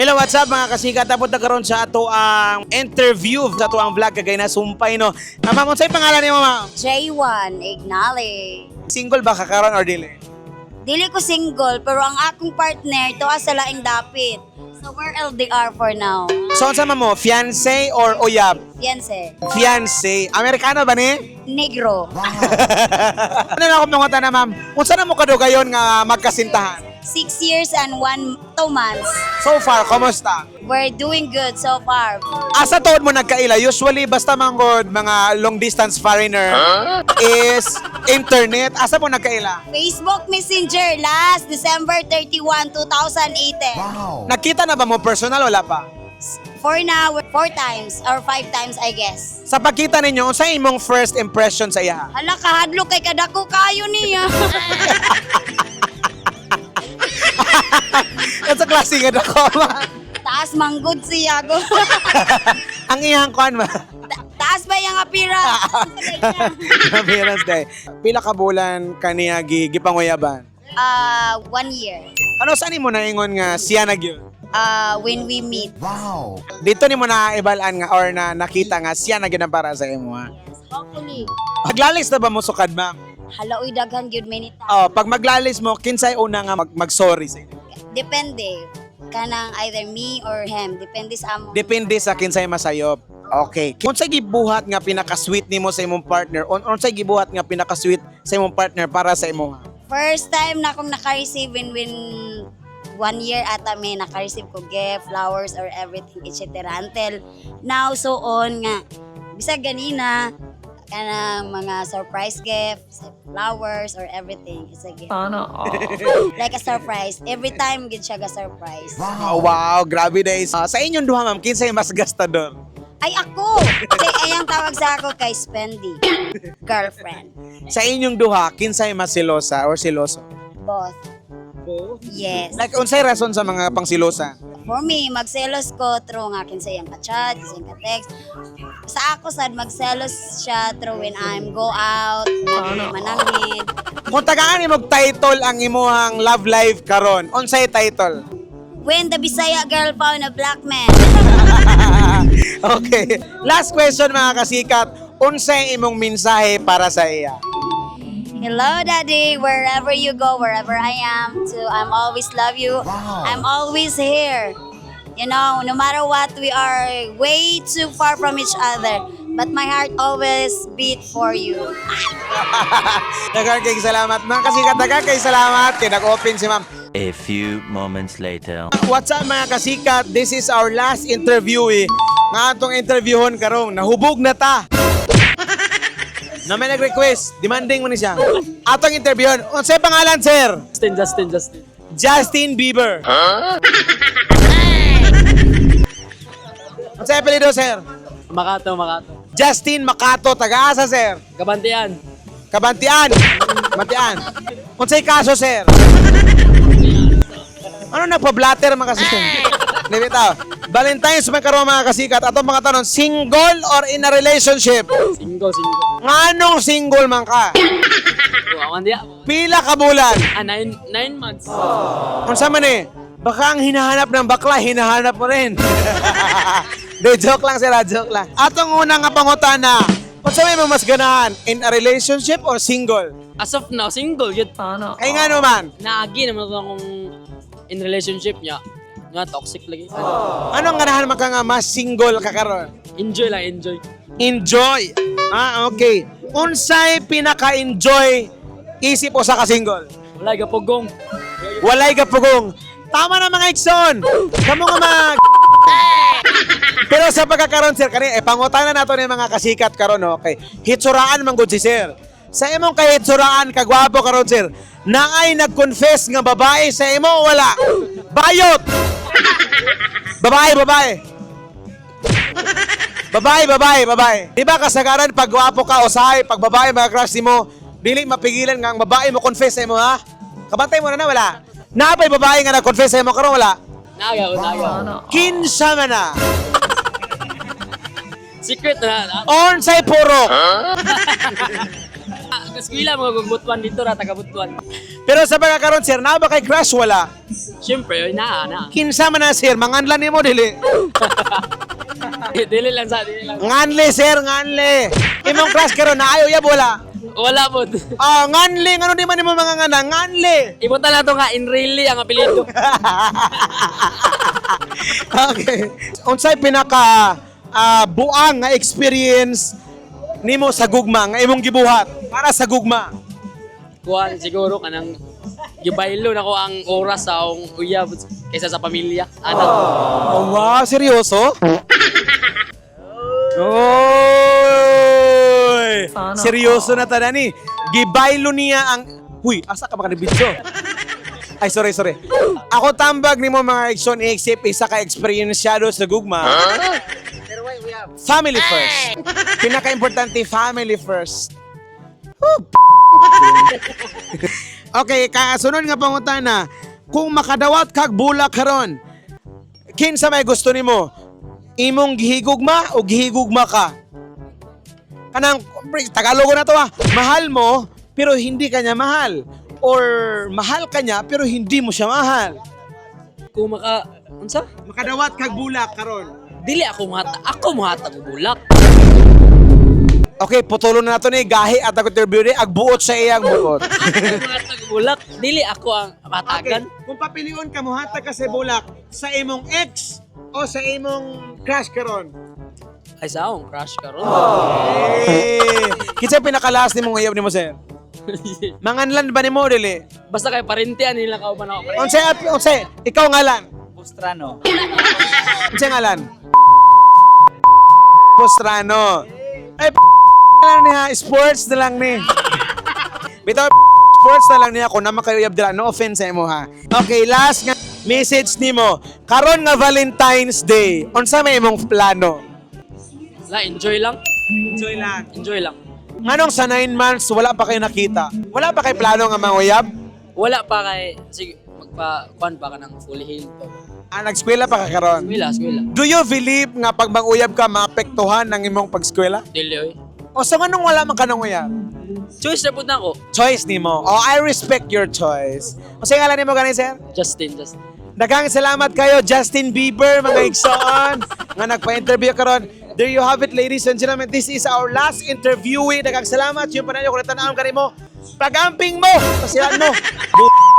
Hello, what's up mga kasikat? Tapos na karon sa ato ang interview sa ato ang vlog kagay na sumpay no. Ah, ma'am, unsay pangalan niyo ma'am? J1, Ignale. Single ba ka karon or dili? Dili ko single, pero ang akong partner, to sa laing dapit. So we're LDR for now. So unsa man mo, fiancé or uyab? Fiance. Fiancé. Amerikano ba ni? Negro. ano na akong mga na ma'am? Unsa na mo kadugayon nga magkasintahan? Six years and one, two months. So far, kumusta? We're doing good so far. Asa tuod mo nagkaila? Usually, basta manggod mga long distance foreigner is internet. Asa mo nagkaila? Facebook Messenger last December 31, 2018. Nakita na ba mo personal? Wala pa. For now, four times or five times I guess. Sa pagkita ninyo, sa imong first impression sa iya? Hala, kahadlok kay kadako kayo niya. At sa klase nga ako, Taas manggod siya go. ang iyang kuan ma. Ta- Taas ba yung apira? Appearance day. Pila ka bulan kaniya gi gipanguyaban. Ah, one year. Ano saan mo naingon nga siya na gyud? Ah, when we meet. Dito ni mo na ibalaan nga or na nakita nga siya na gyud ang para sa imo ha. Hopefully. Maglalis na ba mo sukad ma'am? Hala, uy, daghan gyud minute. Oh, pag maglalis mo, kinsay una nga mag, mag-sorry sa inyo? Depende. Kanang either me or him. Depende sa amo. Depende sa kinsay masayop. Okay. Unsay gibuhat nga pinaka-sweet nimo sa imong partner? Un unsay gibuhat nga pinaka-sweet sa imong partner para sa imo? First time na akong naka-receive in when one year ata may naka-receive ko gift, flowers, or everything, etc. Until now, so on nga. Bisa ganina, kanang mga surprise gifts, flowers, or everything. It's a gift. like a surprise. Every time, gid siya ga surprise. Oh, wow, grabe days. Ah, sa inyong duha ma'am, kinsay mas gastador? Ay, ako! Kasi ayang tawag sa ako kay Spendy. Girlfriend. Sa inyong duha, kinsay mas silosa or siloso? Both. Yes. Like unsay rason sa mga pangsilosa? For me, magselos ko through nga kinsa yung ka-chat, kinsa yung ka-text. Sa ako sad magselos siya through when I'm go out, manangid. Kung tagaan imong title ang imuhang love life karon, unsay title? When the Bisaya girl found a black man. okay. Last question mga kasikat, unsay imong mensahe para sa iya? Hello, Daddy. Wherever you go, wherever I am, to I'm always love you. I'm always here. You know, no matter what, we are way too far from each other. But my heart always beat for you. Daghang kay salamat. Mga kasikat, daghang kay salamat. Kaya nag-open si ma'am. A few moments later. What's up mga kasikat? This is our last interview eh. Nga atong interviewon karong nahubog na ta. Na may nag-request, demanding mo ni siya. Atong interviewon. Unsay pangalan, sir? Justin, Justin, Justin. Justin Bieber. Unsay apelyido, sir? Makato, Makato. Justin Makato, taga-asa, sir? Gabantian. Kabantian. Kabantian. Unsay kaso, sir? Ano nagpa-blatter mga kasikat? Hindi bitaw. Valentine's may karoon mga kasikat. Atong mga tanong, single or in a relationship? Single, single. Nganong single man ka? Wow, diya. Pila ka bulan? Ah, nine, nine months. Kung sa man eh, baka ang hinahanap ng bakla, hinahanap mo rin. De, joke lang sila, joke lang. Atong unang nga pangutana, kung sa may mo mas ganahan, in a relationship or single? As of now, single. Yun. Ano? Ay nga naman, Naagi naman ako akong in relationship niya. Nga, toxic lagi. anong ganahan man ka nga mas single ka karon? Enjoy lang, enjoy. Enjoy. Ah, okay. Unsay pinaka-enjoy isip o sa ka-single? Wala, gapugong. Walay ka pugong. Tama na mga ikson. Kamu nga mag... Pero sa pagkakaroon, sir, kani, eh, pangutana nato ni mga kasikat karon okay. Hitsuraan man gud si sir. Sa imong kahitsuraan, kagwapo karon, sir, naay nag-confess nga babae sa imo wala? Bayot! Babae, babae. Babae, babae, babae. Di ba kasagaran pag gwapo ka o sahay, pag babae mga crush mo, dili mapigilan nga ang babae mo confess sa imo ha? Kabantay mo na na wala. Napay babae nga nag-confess sa imo karon wala. Naga, naga. Kinsa man na. Secret na. Onsay puro. Ah, Kaskwila, mga gugbutuan dito ra, taga butuan. Pero sa pagkakaroon sir, na ba kay crush wala? Siyempre, na, na. Kinsa man na sir, manganlan nimo dili. dili lang sa, dili lang. Nganli sir, nganli. Imong crush karon na ayo yab wala. Wala po. Ah, nganli, ngano di man nimo mga ngana, nganli. Ipunta na to nga, in really, ang apelido. okay. Unsay pinaka ah, buang nga experience nimo sa gugma nga imong gibuhat para sa gugma? Kuhan siguro kanang gibaylo na ko ang oras sa akong uyab kaysa sa pamilya. Anak. Oh, wow, seryoso? Oy! Seryoso na tada ni. Gibaylo niya ang Huy, asa ka ba video? Ay, sorry, sorry. Ako tambag ni mo mga action except isa ka experienciado sa gugma. Family first. Pinaka-importante, family first. Whew, okay, kasunod nga pangutana. Kung makadawat kag bulak karon, kinsa may gusto nimo? Imong gihigugma o gihigugma ka? Kanang Tagalog na to ah. Mahal mo pero hindi kanya mahal or mahal kanya pero hindi mo siya mahal. Kung maka, unsa? Makadawat kag bulak karon. Dili ako mahata, ako mahata ko bulak. Okay, putulon na nato ni gahi at ako interview ni agbuot sa iyang buot. Ko bulak. Dili ako ang okay, matagan. kung papilion ka mo hatag ka sa bulak sa imong ex o sa imong crush karon. Ay sa akong crush ka ron. Eh, kinsa pinakalas ni mong uyab nimo sir? Manganlan ba nimo dili? Basta kay parentian nila ka man ako. Unsay ap- unsay ikaw ngalan? Postrano. Unsay ngalan? Postrano. Ay lang niya, sports na lang ni. Bitaw sports na lang niya kung naman kayo uyab dila. No offense sa imo ha. Okay, last nga message nimo. Karon nga Valentine's Day. Unsa may imong plano? La, enjoy lang. Enjoy lang. Enjoy lang. Nganong sa 9 months wala pa kayo nakita? Wala pa kay plano nga manguyab? Wala pa kay, sige, magpa, kuhan pa ka ng fully healed. Ah, nag-eskwela pa ka karon. Eskwela, eskwela. Do you believe nga pag manguyab ka maapektuhan ng imong pag-eskwela? Dili, oy. O sa nganong wala man ka nang uyab? Choice na po na ako. Choice nimo. Oh, I respect your choice. O sa ngalan nimo gani sir? Justin, Justin. Daghang salamat kayo Justin Bieber mga igsoon nga nagpa-interview karon. There you have it ladies and gentlemen. This is our last interviewee. Daghang salamat yung panayo kung natanawon kanimo. Pagamping mo. Pasihan mo. Bu-